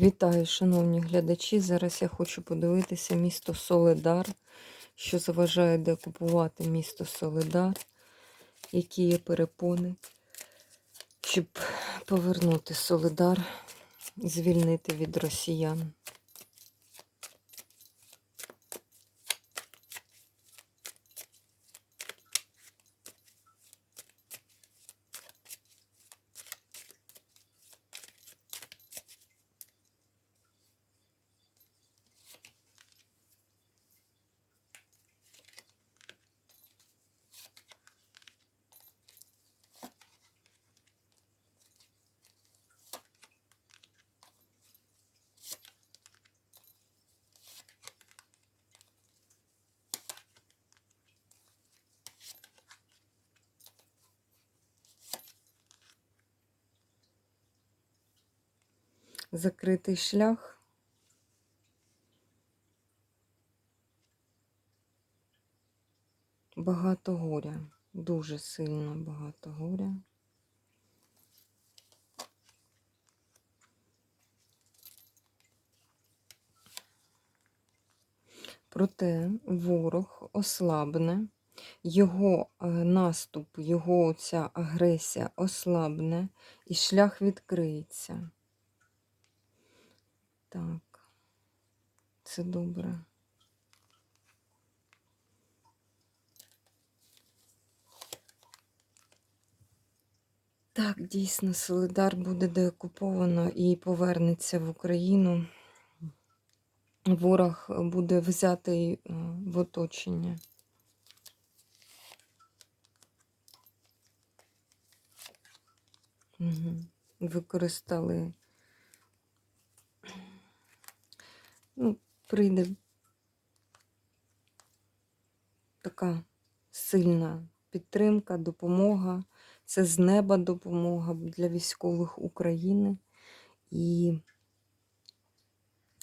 Вітаю, шановні глядачі. Зараз я хочу подивитися місто Соледар, що заважає деокупувати місто Соледар, які є перепони, щоб повернути Соледар, звільнити від росіян. Закритий шлях. Багато горя, дуже сильно багато горя. Проте ворог ослабне, його е, наступ, його ця агресія ослабне і шлях відкриється. Так, це добре. Так, дійсно, Солидар буде деокуповано і повернеться в Україну. Ворог буде взятий е, в оточення. Угу. Використали. Ну, прийде така сильна підтримка, допомога. Це з неба допомога для військових України. І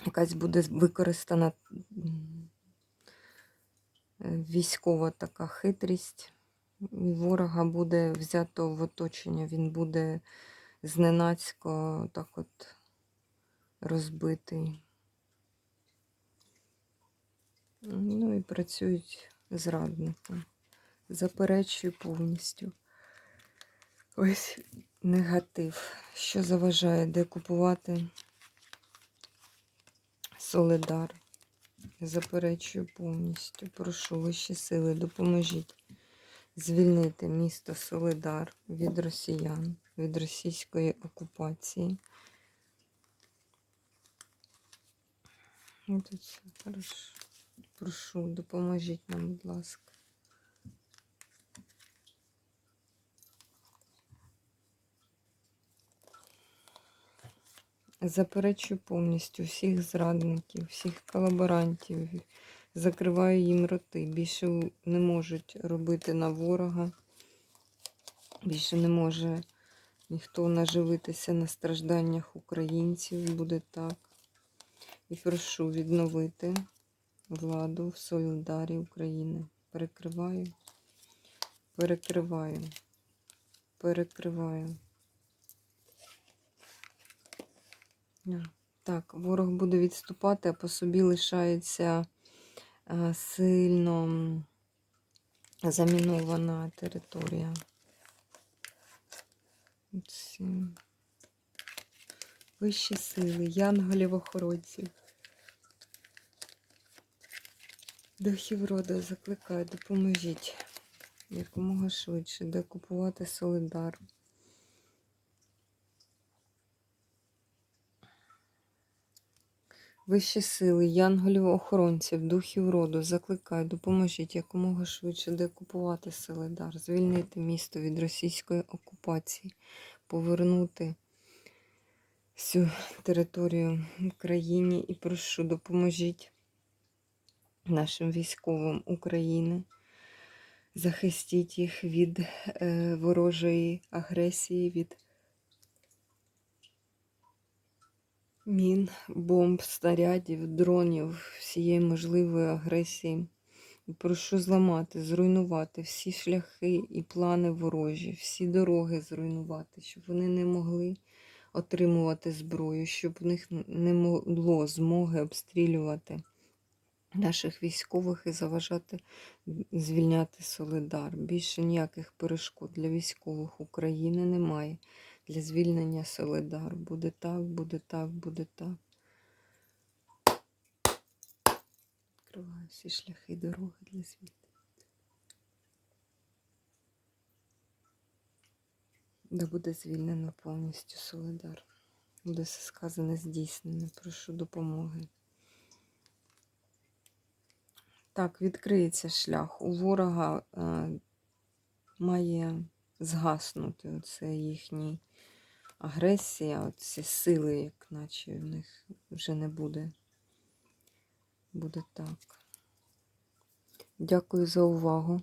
якась буде використана військова така хитрість. Ворога буде взято в оточення, він буде зненацько так от розбитий. Ну і працюють зрадники. Заперечую повністю. Ось негатив, що заважає декупувати Солидар. Заперечую повністю. Прошу вищі сили, допоможіть звільнити місто Солидар від росіян, від російської окупації. Тут все хорошо. Прошу, допоможіть нам, будь ласка. Заперечую повністю всіх зрадників, всіх колаборантів, закриваю їм роти. Більше не можуть робити на ворога. Більше не може ніхто наживитися на стражданнях українців. Буде так. І прошу відновити владу в Солідарі України. Перекриваю, перекриваю, перекриваю. Так, ворог буде відступати, а по собі лишається е, сильно замінована територія. Вищі сили, янголів Духів роду закликаю, допоможіть якомога швидше декупувати Солидар. Вищі сили, янголів охоронців, духів роду, закликаю, допоможіть якомога швидше декупувати Солидар, звільнити місто від російської окупації, повернути всю територію Україні і прошу, допоможіть нашим військовим України. Захистіть їх від е, ворожої агресії, від мін, бомб, снарядів, дронів, всієї можливої агресії. Прошу зламати, зруйнувати всі шляхи і плани ворожі, всі дороги зруйнувати, щоб вони не могли отримувати зброю, щоб в них не було змоги обстрілювати наших військових і заважати звільняти Солидар. Більше ніяких перешкод для військових України немає для звільнення Солидар. Буде так, буде так, буде так. Відкриваю всі шляхи і дороги для звільнення. Да буде звільнено повністю Солидар. Буде все сказане здійснено. Прошу допомоги. Так, відкриється шлях. У ворога е, має згаснути оце їхній агресія, оці сили, як наче в них вже не буде. Буде так. Дякую за увагу.